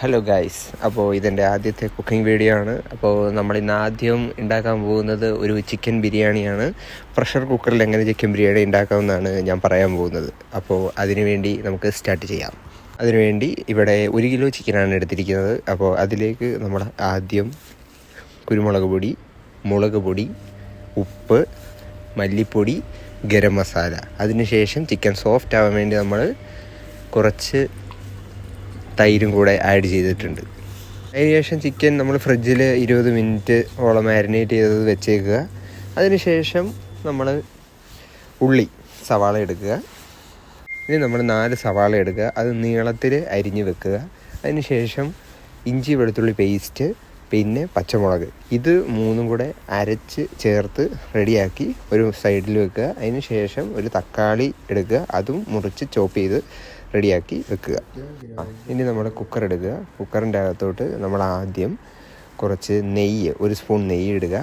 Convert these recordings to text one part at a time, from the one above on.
Hello guys അപ്പോൾ ഇതെന്റെ ആദ്യത്തെ കുക്കിംഗ് വീഡിയോ ആണ്. അപ്പോൾ നമ്മൾ ഇന്ന് ആദ്യം ഉണ്ടാക്കാൻ പോകുന്നത് ഒരു ചിക്കൻ ബിരിയാണിയാണ്. പ്രഷർ കുക്കറിൽ എങ്ങനെ ചിക്കൻ ബിരിയാണി ഉണ്ടാക്കാമെന്നാണ് ഞാൻ പറയാൻ പോകുന്നത്. അപ്പോൾ അതിനുവേണ്ടി നമുക്ക് സ്റ്റാർട്ട് ചെയ്യാം. അതിനുവേണ്ടി ഇവിടെ ഒരു കിലോ ചിക്കനാണ് എടുത്തിരിക്കുന്നത്. അപ്പോൾ അതിലേക്ക് നമ്മൾ ആദ്യം കുരുമുളക് പൊടി മുളക് പൊടി ഉപ്പ് മല്ലിപ്പൊടി ഗരം മസാല. അതിനുശേഷം ചിക്കൻ സോഫ്റ്റ് ആവാൻ വേണ്ടി നമ്മൾ കുറച്ച് തൈരും കൂടെ ആഡ് ചെയ്തിട്ടുണ്ട്. അതിനുശേഷം ചിക്കൻ നമ്മൾ ഫ്രിഡ്ജിൽ ഇരുപത് മിനിറ്റ് ഓളം മാരിനേറ്റ് ചെയ്തത് വെച്ചേക്കുക. അതിനുശേഷം നമ്മൾ ഉള്ളി സവാള എടുക്കുക. ഇനി നമ്മൾ നാല് സവാള എടുക്കുക. അത് നീളത്തിൽ അരിഞ്ഞ് വെക്കുക. അതിനുശേഷം ഇഞ്ചി വെളുത്തുള്ളി പേസ്റ്റ് പിന്നെ പച്ചമുളക്. ഇത് മൂന്നും കൂടെ അരച്ച് ചേർത്ത് റെഡിയാക്കി ഒരു സൈഡിൽ വെക്കുക. അതിന് ശേഷം ഒരു തക്കാളി എടുക്കുക. അതും മുറിച്ച് ചോപ്പ് ചെയ്ത് റെഡിയാക്കി വെക്കുക. ഇനി നമ്മൾ കുക്കർ എടുക്കുക. കുക്കറിന്റെ അകത്തോട്ട് നമ്മൾ ആദ്യം കുറച്ച് നെയ്യ് ഒരു സ്പൂൺ നെയ്യ് ഇടുക.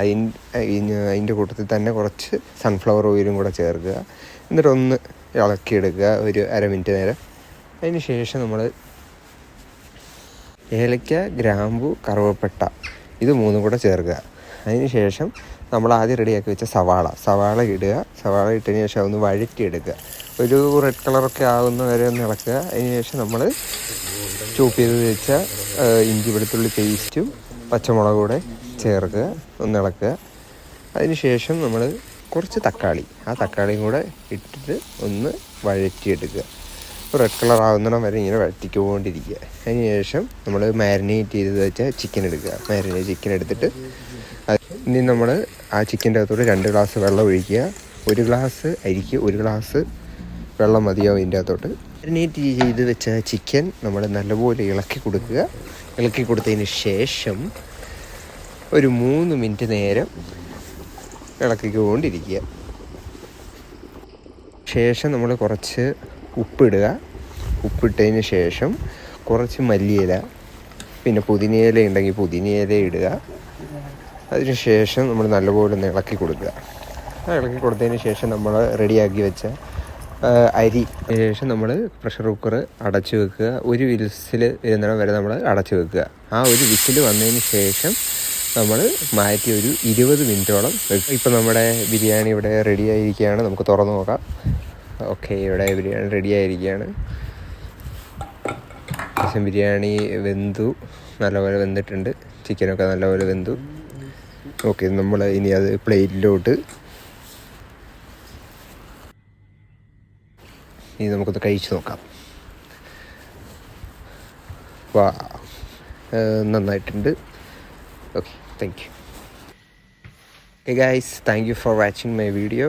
അതിന് അതിന്റെ കൂട്ടത്തിൽ തന്നെ കുറച്ച് സൺഫ്ലവർ ഓയിലും കൂടെ ചേർക്കുക. എന്നിട്ടൊന്ന് ഇളക്കിയെടുക്കുക ഒരു അര മിനിറ്റ് നേരം. അതിന് ശേഷം നമ്മൾ ഏലക്ക ഗ്രാമ്പു കറുവപ്പട്ട ഇത് മൂന്നും കൂടെ ചേർക്കുക. അതിന് ശേഷം നമ്മൾ ആദ്യം റെഡിയാക്കി വെച്ച സവാള. സവാള ഇടുക. സവാള ഇട്ടതിന് ശേഷം ഒന്ന് വഴറ്റിയെടുക്കുക. ഒരു റെഡ് കളറൊക്കെ ആകുന്ന വരെ ഒന്ന് ഇളക്കുക. അതിന് ശേഷം നമ്മൾ ചൂപ്പ് ചെയ്ത് വെച്ച ഇഞ്ചി വെളുത്തുള്ളി പേസ്റ്റും പച്ചമുളകും കൂടെ ചേർക്കുക. ഒന്ന് ഇളക്കുക. അതിന് ശേഷം നമ്മൾ കുറച്ച് തക്കാളി. ആ തക്കാളിയും കൂടെ ഇട്ടിട്ട് ഒന്ന് വഴറ്റിയെടുക്കുക. റെഡ് കളർ ആകുന്നിടം വരെ ഇങ്ങനെ വഴറ്റിക്കൊണ്ടിരിക്കുക. അതിന് ശേഷം നമ്മൾ മാരിനേറ്റ് ചെയ്ത് വെച്ച ചിക്കൻ എടുക്കുക മാരിനേറ്റ് ചിക്കൻ എടുത്തിട്ട് ഇനി നമ്മൾ ആ ചിക്കന്റെ അകത്തോട്ട് രണ്ട് ഗ്ലാസ് വെള്ളം ഒഴിക്കുക. ഒരു ഗ്ലാസ് അരിക്ക് ഒരു ഗ്ലാസ് വെള്ളം മതിയാവും ഇതിന്റെ അകത്തോട്ട്. മാരിനേറ്റ് ചെയ്ത് വെച്ച ചിക്കൻ നമ്മൾ നല്ലപോലെ ഇളക്കി കൊടുക്കുക. ഇളക്കി കൊടുത്തതിന് ശേഷം ഒരു മൂന്ന് മിനിറ്റ് നേരം ഇളക്കിക്കൊണ്ടിരിക്കുക. ശേഷം നമ്മൾ കുറച്ച് ഉപ്പിടുക. ഉപ്പിട്ടതിന് ശേഷം കുറച്ച് മല്ലിയില പിന്നെ പുതിനയില ഉണ്ടെങ്കിൽ പുതിനയില ഇടുക. അതിന് ശേഷം നമ്മൾ നല്ലപോലെ ഒന്ന് ഇളക്കി കൊടുക്കുക. ഇളക്കി കൊടുത്തതിന് ശേഷം നമ്മൾ റെഡിയാക്കി വെച്ച അരി. ശേഷം നമ്മൾ പ്രഷർ കുക്കർ അടച്ചു വെക്കുക. ഒരു വിസിൽ വരുന്നിടം വരെ നമ്മൾ അടച്ചു വെക്കുക. ആ ഒരു വിസിൽ വന്നതിന് ശേഷം നമ്മൾ മാറ്റി ഒരു ഇരുപത് മിനിറ്റോളം വെക്കും ഇപ്പം നമ്മുടെ ബിരിയാണി ഇവിടെ റെഡി ആയിരിക്കുകയാണ്. നമുക്ക് തുറന്നു നോക്കാം. ഓക്കെ ഇവിടെ ബിരിയാണി റെഡി ആയിരിക്കുകയാണ്. ചിക്കൻ ബിരിയാണി വെന്തു. നല്ലപോലെ വെന്തിട്ടുണ്ട്. ചിക്കനൊക്കെ നല്ലപോലെ വെന്തു. ഓക്കെ നമ്മൾ ഇനി അത് പ്ലേറ്റിലോട്ട്. ഇനി നമുക്കൊന്ന് കഴിച്ചു നോക്കാം. വാ. നന്നായിട്ടുണ്ട്. Okay thank you guys thank you for watching my video.